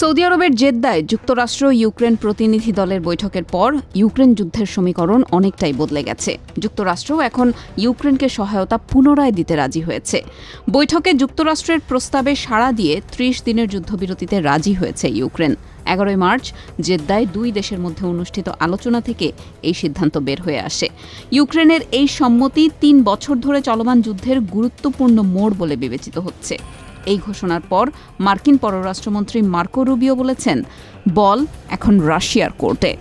Saudi আরবের জেদ্দায় যুক্তরাষ্ট্র, Ukraine প্রতিনিধি দলের বৈঠকের পর ইউক্রেন যুদ্ধের সমীকরণ অনেকটাই বদলে গেছে। যুক্তরাষ্ট্র এখন ইউক্রেনকে সহায়তা পুনরায় দিতে রাজি হয়েছে। বৈঠকে যুক্তরাষ্ট্রের প্রস্তাবে সাড়া দিয়ে ত্রিশ দিনের যুদ্ধবিরতিতে রাজি হয়েছে ইউক্রেন। এগারোই মার্চ, জেদ্দায় দুই দেশের মধ্যে অনুষ্ঠিত আলোচনা থেকে এই সিদ্ধান্ত বের হয়ে আসে। ইউক্রেনের এই সম্মতি তিন বছর ধরে চলমান যুদ্ধের গুরুত্বপূর্ণ মোড় বলে বিবেচিত হচ্ছে। এই ঘোষণার পর মার্কিন পররাষ্ট্রমন্ত্রী মার্কো রুবিও বলেছেন বল এখন রাশিয়ার কোর্টে।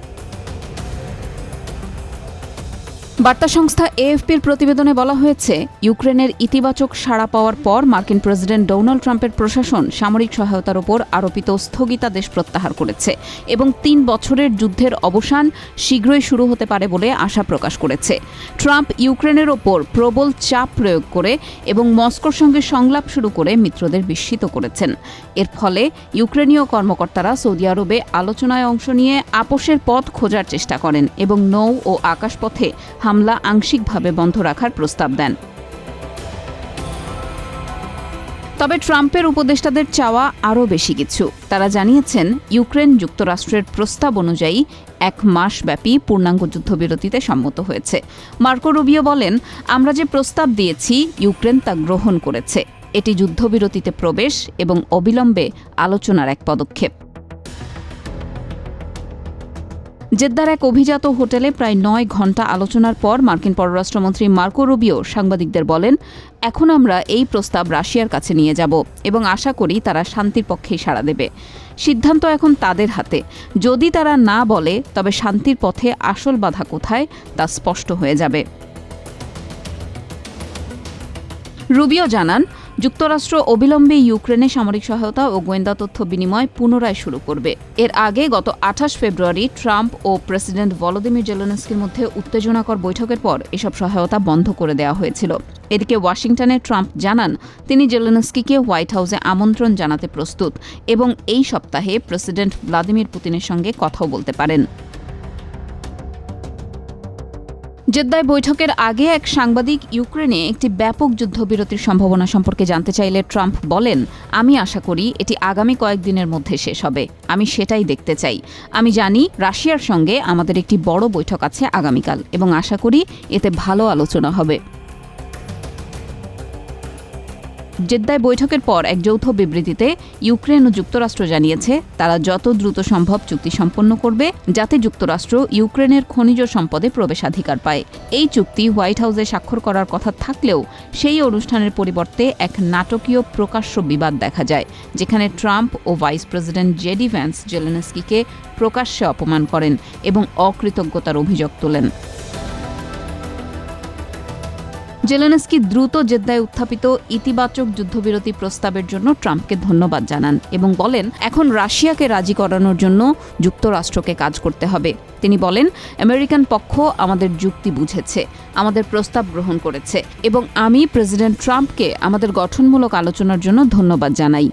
বার্তা সংস্থা এএফপির প্রতিবেদনে বলা হয়েছে, ইউক্রেনের ইতিবাচক সাড়া পাওয়ার পর মার্কিন প্রেসিডেন্ট ডোনাল্ড ট্রাম্পের প্রশাসন সামরিক সহায়তার ওপর আরোপিত স্থগিতাদেশ প্রত্যাহার করেছে এবং তিন বছরের যুদ্ধের অবসান শীঘ্রই শুরু হতে পারে বলে আশা প্রকাশ করেছে। ট্রাম্প ইউক্রেনের ওপর প্রবল চাপ প্রয়োগ করে এবং মস্কোর সঙ্গে সংলাপ শুরু করে মিত্রদের বিস্মিত করেছেন। এর ফলে ইউক্রেনীয় কর্মকর্তারা সৌদি আরবে আলোচনায় অংশ নিয়ে আপোষের পথ খোঁজার চেষ্টা করেন এবং নৌ ও আকাশপথে হামলা আংশিকভাবে বন্ধ রাখার প্রস্তাব দেন। তবে ট্রাম্পের উপদেষ্টাদের চাওয়া আরও বেশি কিছু। তারা জানিয়েছেন, ইউক্রেন যুক্তরাষ্ট্রের প্রস্তাব অনুযায়ী এক মাস ব্যাপী পূর্ণাঙ্গ যুদ্ধবিরতিতে সম্মত হয়েছে। মার্কো রুবিও বলেন, আমরা যে প্রস্তাব দিয়েছি, ইউক্রেন তা গ্রহণ করেছে। এটি যুদ্ধবিরতিতে প্রবেশ এবং অবিলম্বে আলোচনার এক পদক্ষেপ। জেদ্দার এক অভিজাত হোটেলে প্রায় নয় ঘণ্টা আলোচনার পর মার্কিন পররাষ্ট্রমন্ত্রী মার্কো রুবিও সাংবাদিকদের বলেন, এখন আমরা এই প্রস্তাব রাশিয়ার কাছে নিয়ে যাব এবং আশা করি তারা শান্তির পক্ষেই সাড়া দেবে। সিদ্ধান্ত এখন তাদের হাতে। যদি তারা না বলে, তবে শান্তির পথে আসল বাধা কোথায় তা স্পষ্ট হয়ে যাবে। রুবিও জানান যুক্তরাষ্ট্র অবিলম্বে ইউক্রেনে সামরিক সহায়তা ও গোয়েন্দা তথ্য বিনিময় পুনরায় শুরু করবে। এর আগে গত আঠাশ ফেব্রুয়ারি ট্রাম্প ও প্রেসিডেন্ট ভলোদিমির জেলেনস্কির মধ্যে উত্তেজনাকর বৈঠকের পর এসব সহায়তা বন্ধ করে দেওয়া হয়েছিল। এদিকে ওয়াশিংটনে ট্রাম্প জানান, তিনি জেলেনস্কিকে হোয়াইট হাউসে আমন্ত্রণ জানাতে প্রস্তুত এবং এই সপ্তাহে প্রেসিডেন্ট ভ্লাদিমির পুতিনের সঙ্গে কথাও বলতে পারেন। জেদ্দায় বৈঠকের আগে এক সাংবাদিক ইউক্রেনে একটি ব্যাপক যুদ্ধবিরতির সম্ভাবনা সম্পর্কে জানতে চাইলে ট্রাম্প বলেন, আমি আশা করি এটি আগামী কয়েকদিনের মধ্যে শেষ হবে। আমি সেটাই দেখতে চাই। আমি জানি রাশিয়ার সঙ্গে আমাদের একটি বড় বৈঠক আছে আগামীকাল এবং আশা করি এতে ভালো আলোচনা হবে। জেদ্দায় বৈঠকের পর এক যৌথ বিবৃতিতে ইউক্রেন ও যুক্তরাষ্ট্র জানিয়েছে, তারা যত দ্রুত সম্ভব চুক্তি সম্পন্ন করবে যাতে যুক্তরাষ্ট্র ইউক্রেনের খনিজ সম্পদে প্রবেশাধিকার পায়। এই চুক্তি হোয়াইট হাউসে স্বাক্ষর করার কথা থাকলেও সেই অনুষ্ঠানের পরিবর্তে এক নাটকীয় প্রকাশ্য বিবাদ দেখা যায়, যেখানে ট্রাম্প ও ভাইস প্রেসিডেন্ট জেডি ভ্যান্স জেলেনস্কিকে প্রকাশ্যে অপমান করেন এবং অকৃতজ্ঞতার অভিযোগ তোলেন। জেলেনস্কি দ্রুত জেদ্দায় উত্থাপিত ইতিবাচক যুদ্ধবিরতি প্রস্তাবের জন্য ট্রাম্পকে ধন্যবাদ জানান এবং বলেন, এখন রাশিয়াকে রাজি করানোর জন্য যুক্তরাষ্ট্রকে কাজ করতে হবে। তিনি বলেন, আমেরিকান পক্ষ আমাদের যুক্তি বুঝেছে, আমাদের প্রস্তাব গ্রহণ করেছে এবং আমি প্রেসিডেন্ট ট্রাম্পকে আমাদের গঠনমূলক আলোচনার জন্য ধন্যবাদ জানাই।